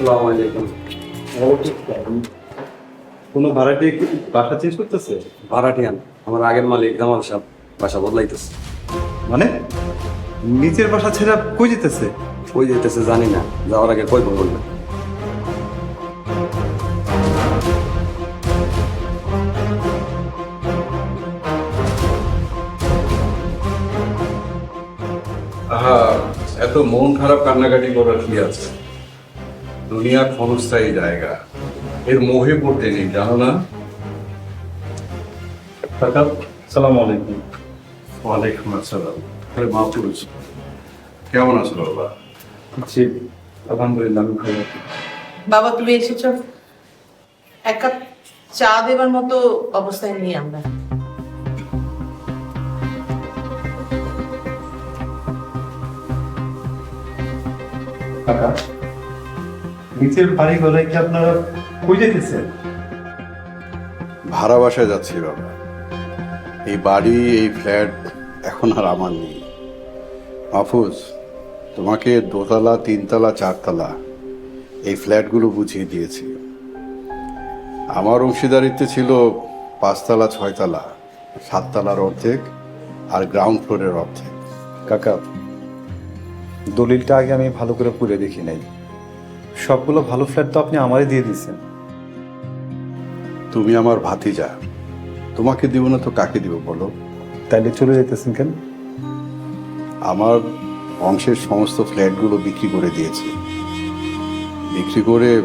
আসসালামু আলাইকুম। কোনো ভাড়াটি বাসা চেঞ্জ করতেছে? ভাড়াটিয়ান আমার আগের মালিক জামাল সাহেব বাসা বদলাইতেছে। মানে? নিচের বাসা ছেড়ে কই যেতেছে? কই যেতেছে জানি না যাওয়ার আগে কই বলবে। আহা এত মন খারাপ কান্নাকাটি করার কি আছে? দুনিয়া ক্ষণস্থায়ী জায়গা। এর মোহে পড়তে নেই জানো না কাকা সালাম আলাইকুম। ওয়ালাইকুম আসসালাম। আরে মাহফুজ কেমন আছো বাবা? জি আলহামদুলিল্লাহ আমি ভালো আছি। বাবা তুমি এসেছ? এক কাপ চা দেবার মতো অবস্থায় নেই আমরা। কাকা নিচের বাড়ি ঘরে কি আপনারা কই যেতেছেন ভাড়া বাসায় যাচ্ছি বাবা। এই বাড়ি, এই ফ্ল্যাট এখন আর আমার নেই। মাহফুজ, তোমাকে দোতলা, তিনতলা, চারতলা এই ফ্ল্যাটগুলো বুঝিয়ে দিয়েছি। আমার অংশীদারিত্বে ছিল পাঁচতলা, ছয়তলা, সাততলার অর্ধেক আর গ্রাউন্ড ফ্লোরের অর্ধেক। কাকা, দলিলটা আগে আমি ভালো করে পড়ে দেখি নাই। সবগুলো ভালো ফ্ল্যাট তো আপনি আমারই দিয়ে দিয়েছেন। তুমি আমার ভাতিজা। তোমাকে দিব না তো কাকে দিব বলো? তাইলে চলে যেতেছেন কেন? আমার অংশের সমস্ত ফ্ল্যাটগুলো বিক্রি করে দিয়েছি। বিক্রি করে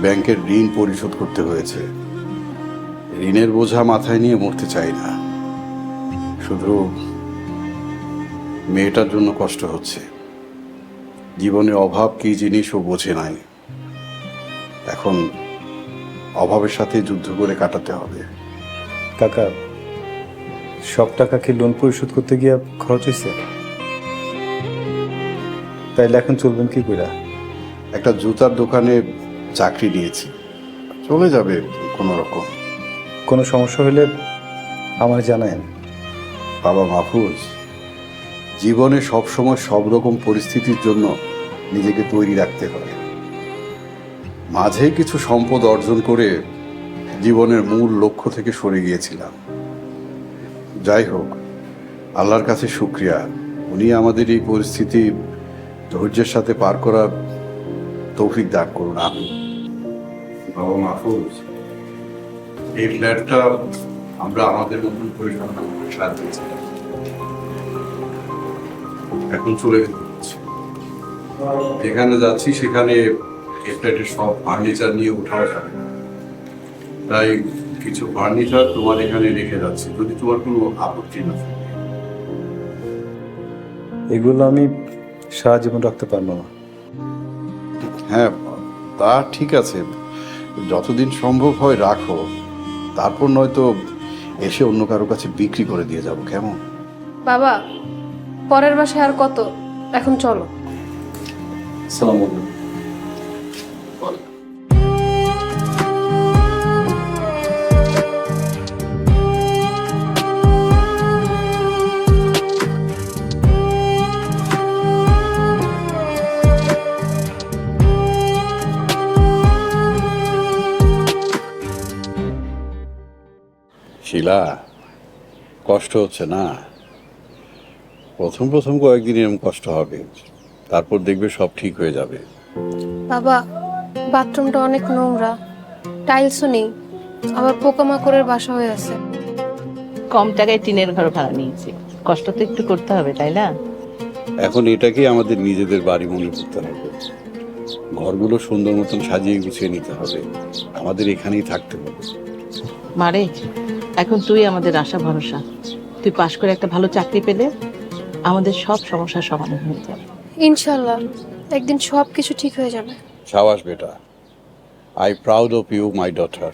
ব্যাংকের ঋণ পরিশোধ করতে হয়েছে। ঋণের বোঝা মাথায় নিয়ে মরতে চাই না। শুধু মেয়েটার জন্য কষ্ট হচ্ছে। জীবনে অভাব কি জিনিস ও বোঝে নাই। এখন অভাবের সাথে যুদ্ধ করে কাটাতে হবে। কাকা সব টাকা কি লোন পরিশোধ করতে গিয়ে খরচ হয়েছে? তাইলে এখন চলবেন কি কইরা? একটা জুতার দোকানে চাকরি নিয়েছি। চলে যাবে কোনো রকম। কোনো সমস্যা হলে আমার জানায়েন। বাবা মাহফুজ জীবনে সবসময় সব রকম পরিস্থিতির জন্য নিজেকে তৈরি রাখতে হয় মাঝে কিছু সম্পদ অর্জন করে জীবনের মূল লক্ষ্য থেকে সরে গিয়েছিলাম। যাই হোক, আল্লাহর কাছে শুক্রিয়া। উনি আমাদের এই পরিস্থিতি ধৈর্যের সাথে পার করার তৌফিক দান করুন। আমি বাবা মাহফুজ, এই ফ্ল্যাটটা আমরা আমাদের মতন পরিচালনা সাজিয়েছিলাম এখন চলে যেখানে যাচ্ছি সেখানে ফ্ল্যাটের সব ফার্নিচার নিয়ে উঠাও যাবে তাই কিছু ফার্নিচার তোমার এখানে রেখে যাচ্ছি যদি তোমার কোনো আপত্তি না থাকে। এগুলো আমি সারা জীবন রাখতে পারব না। হ্যাঁ তা ঠিক আছে। যতদিন সম্ভব হয় রাখো। তারপর নয়তো এসে অন্য কারও কাছে বিক্রি করে দিয়ে যাব কেমন? বাবা পরের বাসায় আর কত? এখন চলো। সালাম আলাইকুম। শিলা কষ্ট হচ্ছে না? প্রথম প্রথম কয়েকদিন এরকম কষ্ট হবে। তারপর দেখবে সব ঠিক হয়ে যাবে। বাবা বাথরুমটা অনেক নোংরা। টাইলসও নেই। আবার পোকামাকড়ের বাসা হয়ে আছে। কম টাকায় টিনের ঘর ভাড়া নিয়েছি। কষ্ট তো একটু করতে হবে তাই না? এখন এটাকে আমাদের নিজেদের বাড়ি মনে করতে হবে। ঘরগুলো সুন্দর মতন সাজিয়ে গুছিয়ে নিতে হবে। আমাদের এখানেই থাকতে হবে। মারে এখন তুই আমাদের আশা ভরসা। তুই পাশ করে একটা ভালো চাকরি পেলে আমাদের সব সমস্যার সমাধান হয়ে যাবে। ইনশাল্লাহ একদিন সব কিছু ঠিক হয়ে যাবে। সাবাস বেটা I proud of you my daughter